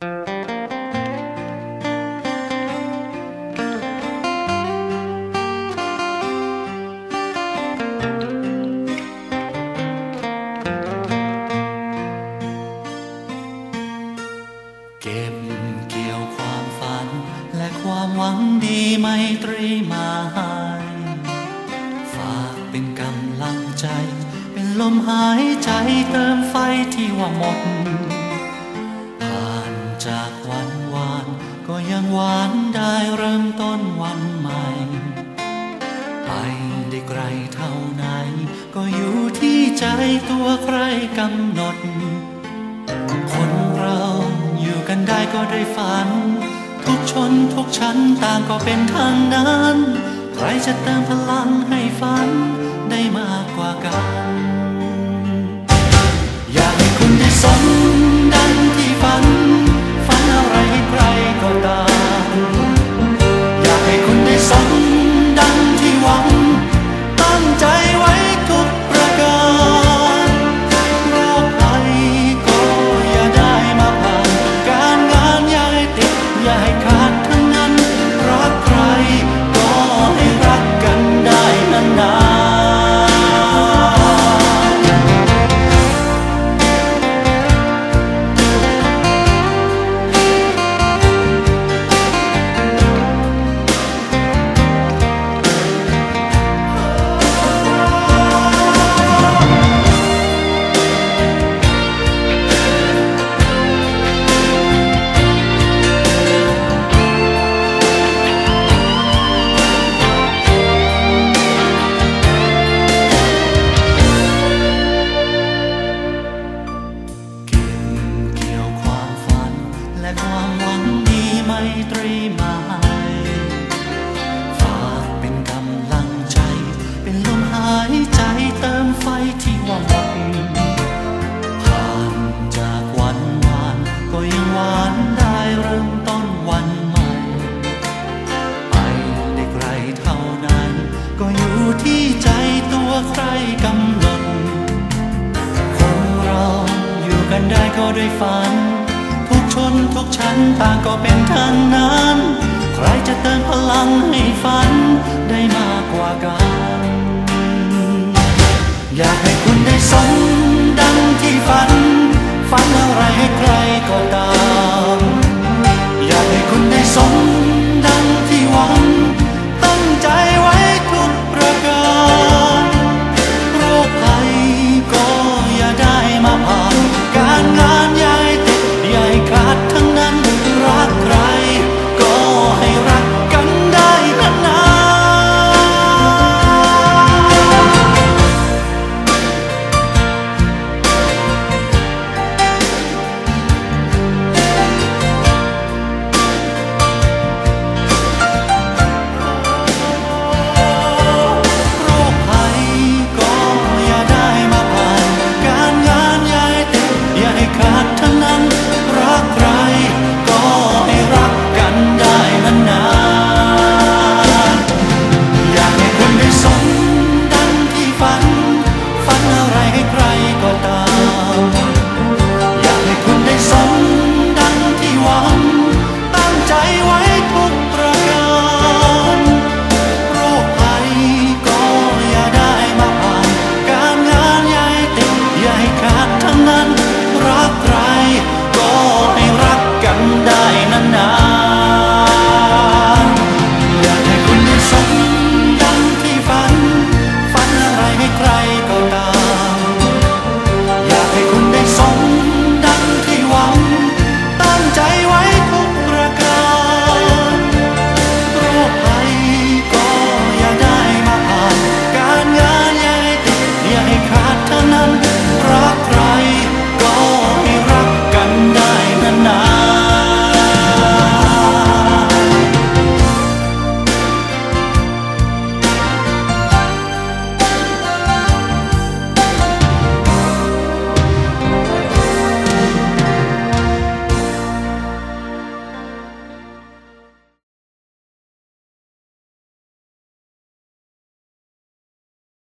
เก็บเกี่ยวความฝัน และความหวังดีไมตรีมาให้ฝากเป็นกำลังใจ เป็นลมหายใจเติมไฟที่ว่าหมด จากวันวาน ก็ยังหวานได้เริ่มต้นวันใหม่ ไปได้ไกลเท่าไหน ก็อยู่ที่ใจตัวใครกำหนด คนเราอยู่กันได้ก็ได้ฝัน ทุกชนทุกชั้นต่างก็เป็นทางนั้น ใครจะเติมพลังให้ฝัน ตรีมาฝากเป็นกำลังใจ เป็นลมหายใจเติมไฟที่ว่าหมดผ่านจากวันวาน ก็ยังหวานได้เริ่มต้นวันใหม่ ไปได้ไกลเท่านั้น ก็อยู่ที่ใจตัวใครกำหนดคนเราอยู่กันได้ก็ด้วยฝัน นทุกชั้นต่างก็เป็นท่านนั้น ใครจะเติมพลังให้ฟ้า